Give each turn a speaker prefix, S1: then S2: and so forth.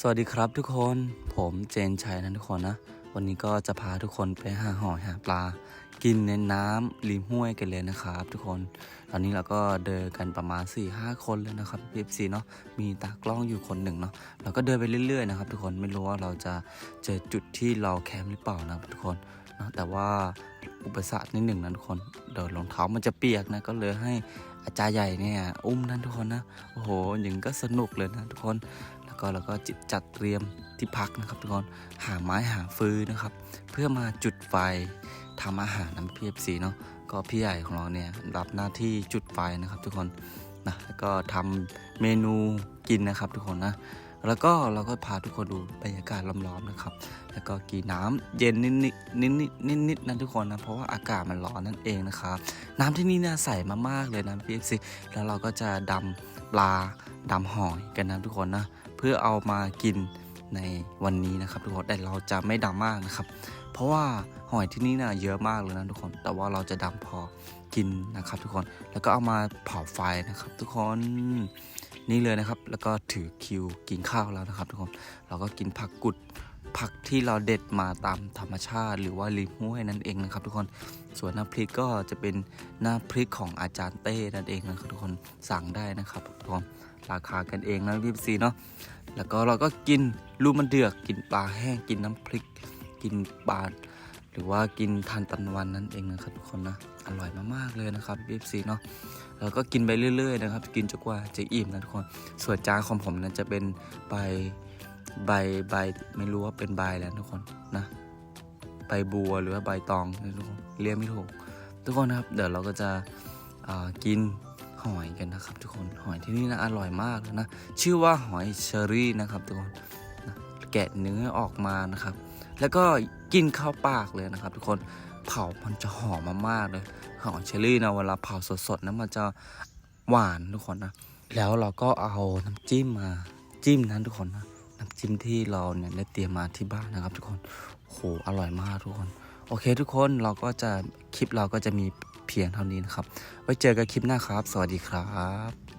S1: สวัสดีครับทุกคนผมเจนชัยนะทุกคนนะ วันนี้ก็จะพาทุกคนไปหาหอยหาปลา กินในน้ำริมห้วยกันเลยนะครับ ทุกคน ตอนนี้เราก็เดินกันประมาณ4ี่ห้าคนเลยนะครับพีซีเนาะมีตากล้องอยู่คนหนึ่งเนาะเราก็เดินไปเรื่อยๆนะครับ ทุกคนไม่รู้ว่าเราจะเจอจุดที่เราแคมป์หรือเปล่านะทุกคนนะแต่ว่าอุปสรรคนิดหนึ่งนะทุกคนเดินรองเท้ามันจะเปียกนะก็เลยให้อาจารย์ใหญ่เนี่ยอุ้มนั่นทุกคนนะโอ้โหอย่างก็สนุกเลยนะทุกคน ก็เราก็จิจัดเตรียมที่พักนะครับทุกคนหาไม้หาฟืนนะครับ เพื่อมาจุดไฟทำอาหารน้ำพีเอฟซีเนาะก็พี่ใหญ่ของเราเนี่ยรับหน้าที่จุดไฟนะครับทุกคนนะแล้วก็ทำเมนูกินนะครับทุกคนนะแล้วก็เราก็พาทุกคนดูบรรยากาศล้อมๆนะครับ แล้วก็กินน้ำเย็นนิดนิดนิดนิดนิดนิดๆนะทุกคนนะ เพราะว่าอากาศมันร้อนนั่นเองนะครับ น้ำที่นี่น่าใสมากๆเลยนะพี่เอฟซีแล้วเราก็จะดำปลาดำหอยกันนะทุกคนนะ เพื่อเอามากินในวันนี้นะครับทุกคนแต่เราจะไม่ดำมากนะครับ เพราะว่าหอยที่นี่น่ะเยอะมากเลยนะทุกคน แต่ว่าเราจะดำพอกินนะครับทุกคนแล้วก็เอามาเผาไฟนะครับ ทุกคนนี่เลยนะครับ แล้วก็ถือคิวกินข้าวแล้วนะครับ ทุกคนเราก็กินผักกุด ผักที่เราเด็ดมาตามธรรมชาติ หรือว่าริมห้วยนั่นเองนะครับ ทุกคนส่วนน้ำพริกก็จะเป็นน้ำพริกของอาจารย์เต้นั่นเองนะครับทุกคนสั่งได้นะครับทุกคนราคากันเองนะพี่ซีเนาะแล้วก็เราก็กินลูกมันเดือกกินปลาแห้งกินน้ำพริก กินปลาหรือว่ากินทานตะวันนั่นเองนะครับทุกคนนะอร่อยมากๆเลยนะครับพี่ซีเนาะแล้วก็กินไปเรื่อย ๆ นะครับ กินจนกว่าจะอิ่มนะทุกคนส่วนจานของผมนั้นจะเป็นใบ ใบใบไม่รู้ว่าเป็นใบแล้วทุกคนนะใบบัวหรือว่าใบตองนะทุกคนเรียกไม่ถูก ทุกคนนะครับ เดี๋ยวเราก็จะกินหอยกันนะครับ ทุกคนหอยที่นี่นะอร่อยมากเลยนะชื่อว่าหอยเชอรี่นะครับ ทุกคนนะแกะเนื้อออกมานะครับ แล้วก็กินเข้าปากเลยนะครับ ทุกคนเผามันจะหอมมากๆเลยหอยเชอรี่นะเวลาเผาสดๆนะมันจะหวานทุกคนนะแล้วเราก็เอาน้ำจิ้มมาจิ้มนั้นทุกคนนะ น้ำจิ้มที่เราเนี่ยได้เตรียมมาที่บ้านนะครับ ทุกคนโหอร่อยมากทุกคน โอเค ทุกคนเราก็จะคลิปเราก็จะมีเพียงเท่านี้นะครับ ไว้เจอกันคลิปหน้าครับ สวัสดีครับ